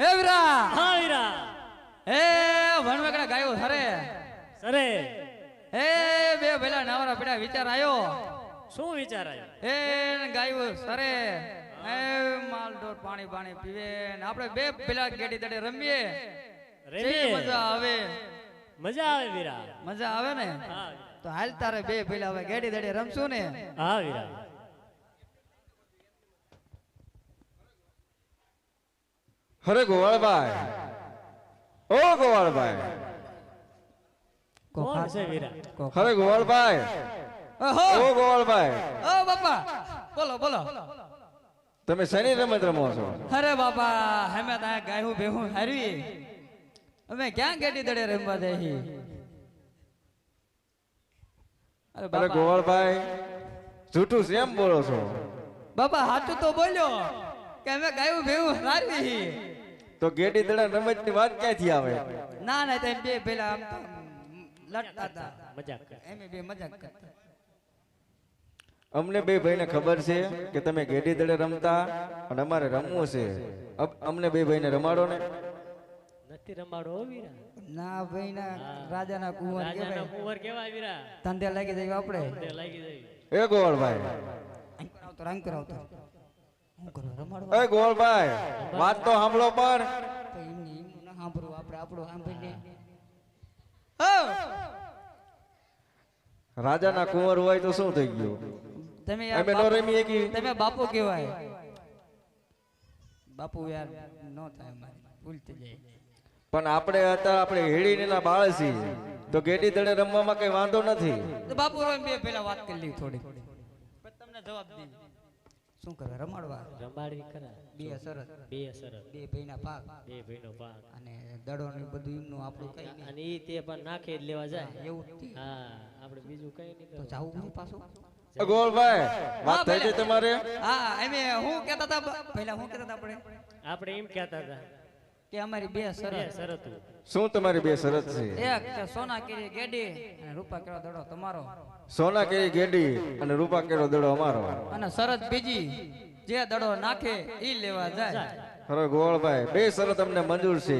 હે વીરા હા વીરા હે વણવેકડા ગાયો હરે સરે! હે બે ભેલા નાવરા પડ્યા વિચાર આયો? શું વિચાર આવ્યો હે ગાયો સરે! હે માલ ઢોર પાણી પાણી પીવે ને આપણે બે પેલા ગેડી દડે રમીએ. રમીએ. મજા આવે. મજા આવે વીરા. મજા આવે ને? તો હાલ તારે બે પેલા હવે ગેડી દડે રમશું ને? હા વીરા. અરે ગોવાળભાઈ. ઓ ગોવાળભાઈ. કોણ? છે વીરા. અરે ગોવાળભાઈ. ઓ ગોવાળભાઈ. ઓ બાપા! બોલો બોલો. તમે શેની રમત રમો છો? અરે બાપા હમે તા ગાયું બેહું હારવી અમે ક્યાં ગેડી દડે રમવા દેહી અરે ગોવાળભાઈ જૂઠું શેમ બોલો છો? બાપા હાથું તો બોલ્યો કે અમે ગાયું ભેહું હારવી તો ગેડી દડા રમતની વાત ક્યાંથી આવે? ના ના તેમ બે પેલા આમ લડતા હતા. મજાક કર. એમે બે મજાક કરતા. અમને બે ભાઈને ખબર છે કે તમે ગેડી દડે રમતા અને અમારે રમવું છે. અબ અમને બે ભાઈને રમાડો ને. નથી રમાડો વીરા. ના ભાઈ ના રાજાના કુંવર રાજાના કુંવર કેવાય વીરા. ધંધે લાગી જાય આપણે. ધંધે લાગી જાય. એ ગોવાળભાઈ. આવતો રંગ કરાવતો હું કરું રમાડવા એ ગોવાળભાઈ વાત તો સાંભળો પણ. ના આપણે રાજાના કુંવર હોય તો શું થઈ ગયું? તમે અમે નો બાપુ- રમી એકી તમે બાપુ કહેવાય. બાપુ યાર નો થાય અમારે ભૂલ થઈ જાય. પણ આપણે હતા આપણે હેડીને ના બાળ છીએ તો ગેડી દડે રમવામાં કઈ વાંધો નથી. તો બાપુ હવે બે પેલા વાત કરી લીધી થોડી તમને જવાબ દઈ શું કરે રમાડવા. રમાડવી ખરા બે સરસ બે સરસ બે ભાઈના પાક બે ભાઈનો ભાગ. અને દડો ને બધું એમનું આપણું કઈ અને ઈ તે પણ નાખે જ લેવા જાય. એવું હા આપણે બીજું કઈ નહીં તો જાવું હું પાછું? ગોળભાઈ વાત થઈ છે તમારે? હા એમે હું કહેતા હતા પહેલા હું કહેતા હતા આપણે? આપણે એમ કહેતા હતા કે અમારી બે શરત સરસ શરતું શું તમારી બે શરત છે એક સોના કેરી ગેડી અને રૂપા કેળો દડો તમારો. સોના કેરી ગેડી અને રૂપા કેરો દડો અમારો. અને શરત બીજી જે દડો નાખે ઈ લેવા જાય. ખરો ગોળભાઈ બે શરત અમને મંજૂર છે.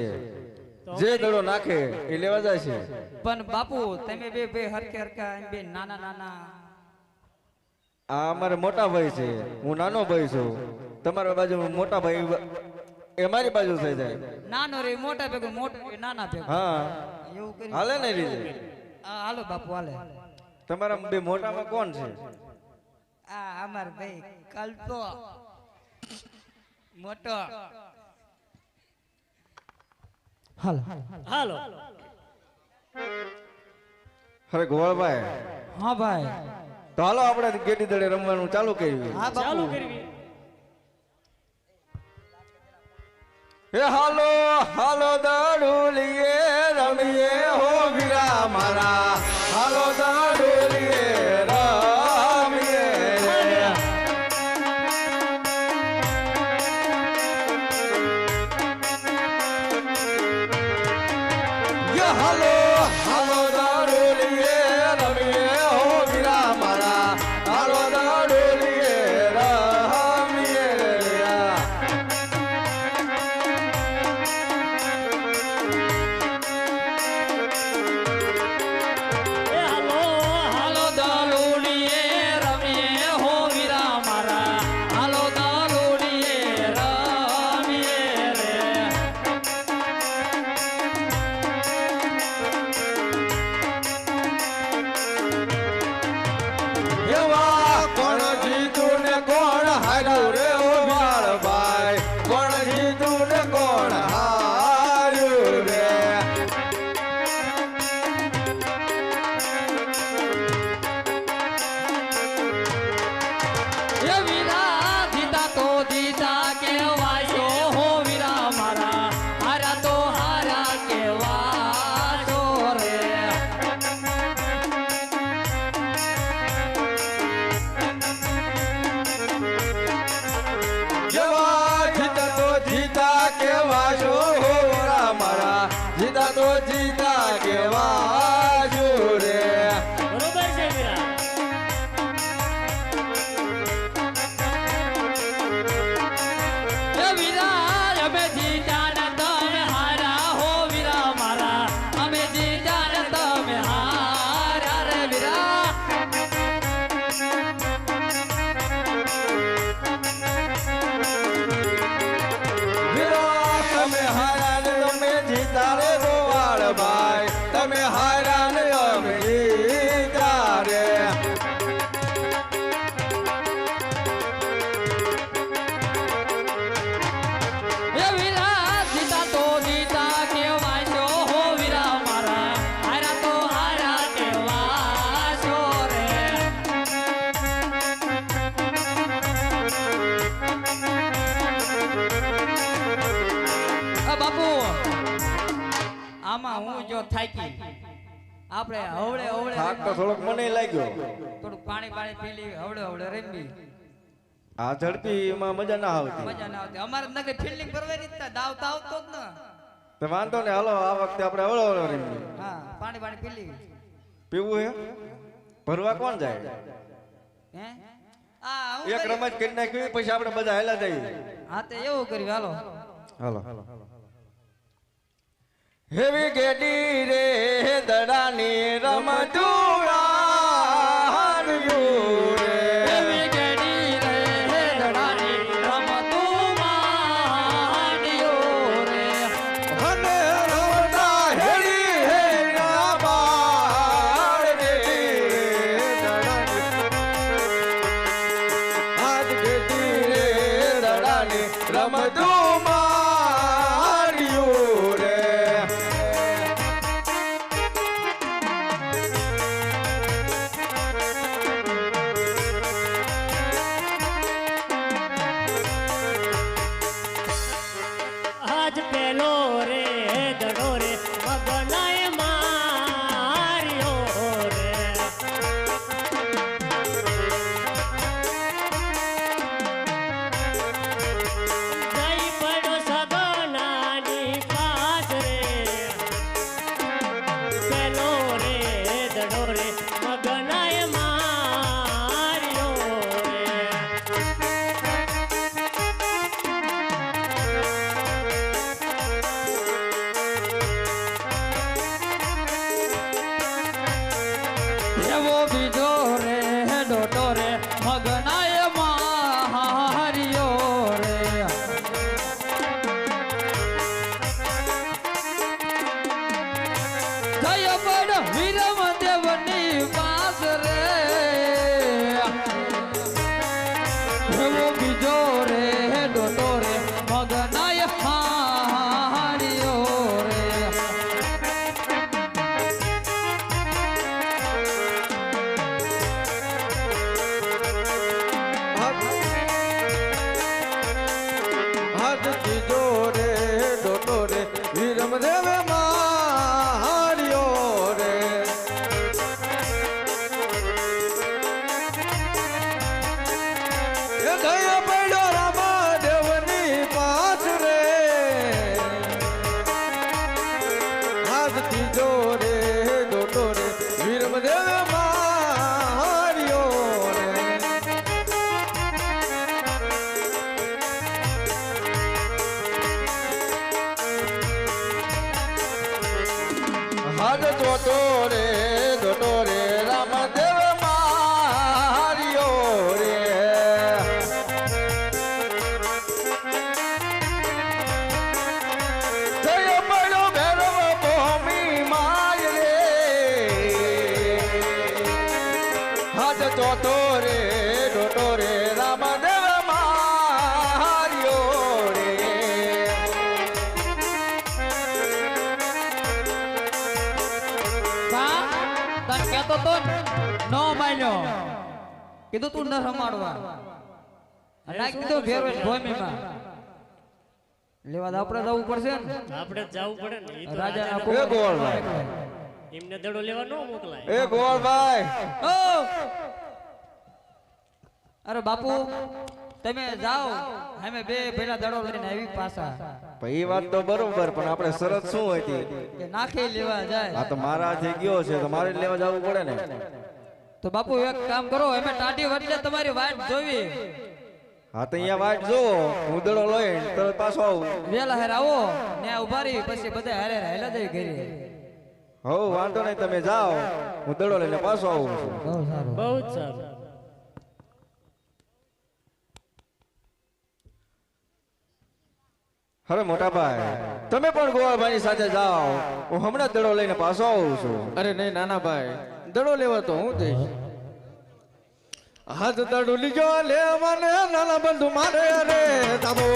જે દડો નાખે એ લેવા જાય છે. પણ બાપુ તમે બે બે હરકે હરકા બે નાના નાના. આ અમારે મોટા ભાઈ છે. હું નાનો ભાઈ છું. તમારા બાજુ મોટા ભાઈ એ મારી બાજુ થઈ જાય. નાનો રે મોટા ભેગો મોટો નાના ભેગો. હા. એવું કરી હાલે ને એ હા, હાલો બાપુ હાલે. તમારા બે મોટામાં કોણ છે? આ અમાર ભાઈ કલ્પો. મોટો. હાલો. હાલો. અરે ગોળભાઈ હા ભાઈ. તો હાલો આપણે ગેડી દડે રમવાનું ચાલુ કર્યું. હા ચાલુ કરવી હે હાલો હાલો દાડુલીએ ભાઈ. તમે હારા થાકી. આપણે હવળે હવળે થાક તો થોડોક મને લાગ્યો. થોડું પાણી પાણી પી લઈ હવળે હવળે રમી. આ ઝડપી એમાં મજા ના આવતી. મજા ના આવતી. અમારે નગર ફિલ્ડિંગ કરવાની જ દાવ તો આવતો જ ને. તો વાંધો ને હાલો આ વખતે આપણે હળો હળો રમીએ. હા પાણી પાણી પી લઈ પીવું હે? ભરવા કોણ જાય? હે? આ એક રમત કરી નાખી પછી આપણે બધા હેલા જઈએ. હા તે એવું કર્યું. હાલો. હાલો. હેવી ગેડી રે દડાની રમતુડા દડો કીધો રે ડોટો રે વીરમ તને કહેતો તો ને, માન્યો. કીધું તું ન રમાડવા નાખી દીધો ભેરો ભૂમિમાં. લેવા આપણે જવું પડશે ને? આપણે જવું પડે ને રાજા રાજાના- એ ગોળભાઈ એમને દડો લેવા ન મોકલાય. એ ગોળભાઈ ઓ! અરે બાપુ તમે જાઓ. અમે બે ભેલા દડો લઈને આવી પાછા. એ વાત તો બરોબર પણ આપણે શરત શું હતી કે નાખી લેવા આ જાય તો મારા થઈ ગયો છે તો મારે જ લેવા જવું પડે ને. તો બાપુ એક કામ કરો અમે ટાટી વટલે તમારી વાટ જોવી. હા તો અહીંયા વાટ જોવો હું દડો લઈ તરત પાછો આવું. વેલા હેર આવો ને ઊભા રહી પછી બધા હારે હેલા જઈ ઘરે. હો વાંધો નહીં તમે જાઓ. હું દડો લઈને પાછો આવું. બહુ સારું. બહુ જ સારું. અરે મોટા ભાઈ તમે પણ ગોવાળભાઈની સાથે જાઓ. હું હમણાં દડો લઈને પાછો આવું છું. અરે નહીં નાના ભાઈ દડો લેવા તો હું જઈશ. હાથ દડો લીજો, લે મને નાના બંધુ મારે રે તાબો.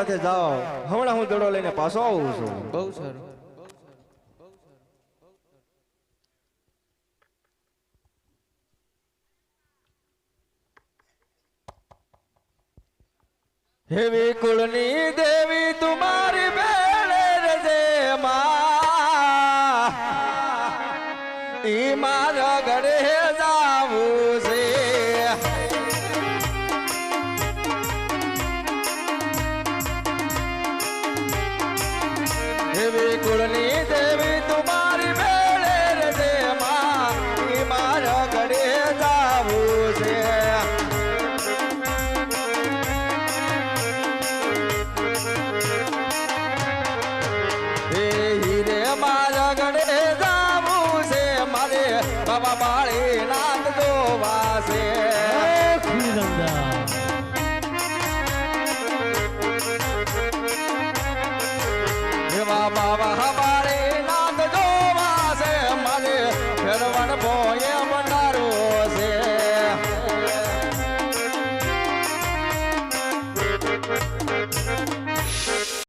સાથે જાઓ. હમણાં હું દડો લઈને પાછો આવું છું. બહુ સારું. હેવી કુળની દેવી તુમારી બેળે રજે માં બાબા બાળી નાથ જોવા